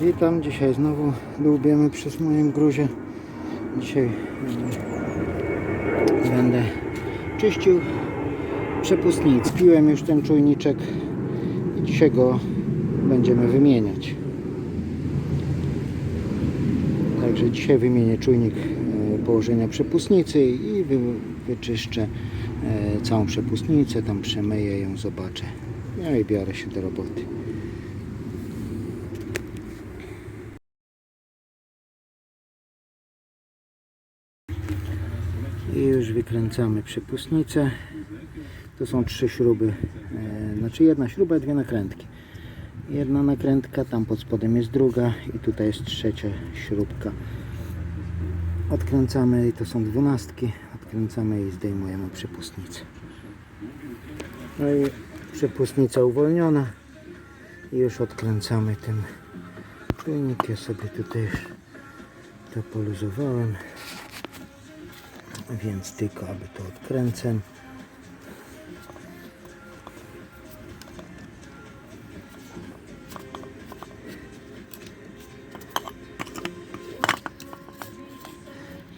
Witam, dzisiaj znowu lubiemy przez moim gruzie. Dzisiaj mm, będę czyścił przepustnic. Piłem już ten czujniczek i dzisiaj go będziemy wymieniać. Także dzisiaj wymienię czujnik e, położenia przepustnicy i wy, wyczyszczę e, całą przepustnicę, tam przemyję ją, zobaczę. No i biorę się do roboty. I już wykręcamy przepustnicę. To są trzy śruby, e, znaczy jedna śruba, dwie nakrętki. Jedna nakrętka, tam pod spodem jest druga i tutaj jest trzecia śrubka. Odkręcamy i to są dwunastki. Odkręcamy i zdejmujemy przepustnicę. No i przepustnica uwolniona. I już odkręcamy tym czujnik. Ja sobie tutaj już to poluzowałem. Więc tylko aby to odkręcę.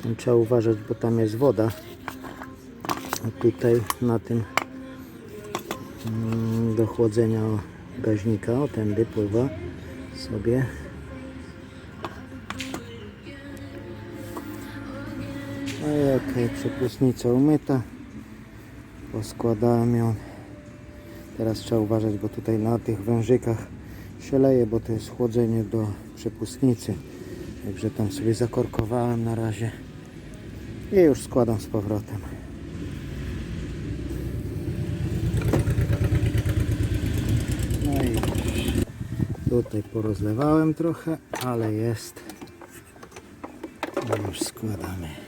Tam trzeba uważać, bo tam jest woda. A tutaj na tym mm, do chłodzenia gaźnika, o tędy pływa sobie. No okej, przepustnica umyta. Poskładałem ją. Teraz trzeba uważać, bo tutaj na tych wężykach się leje, bo to jest chłodzenie do przepustnicy. Także tam sobie zakorkowałem na razie. I już składam z powrotem. No i tutaj porozlewałem trochę, ale jest. Już składamy.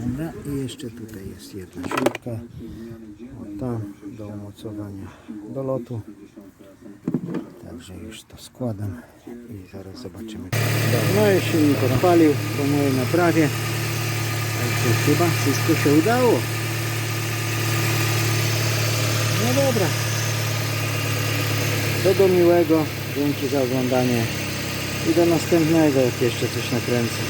Dobra, i jeszcze tutaj jest jedna śrubka. O tam do umocowania do lotu. Także już to składam i zaraz zobaczymy. No i silnik odpalił po mojej naprawie. Także chyba wszystko się udało. No dobra. To do miłego. Dzięki za oglądanie. I do następnego, jak jeszcze coś nakręcę.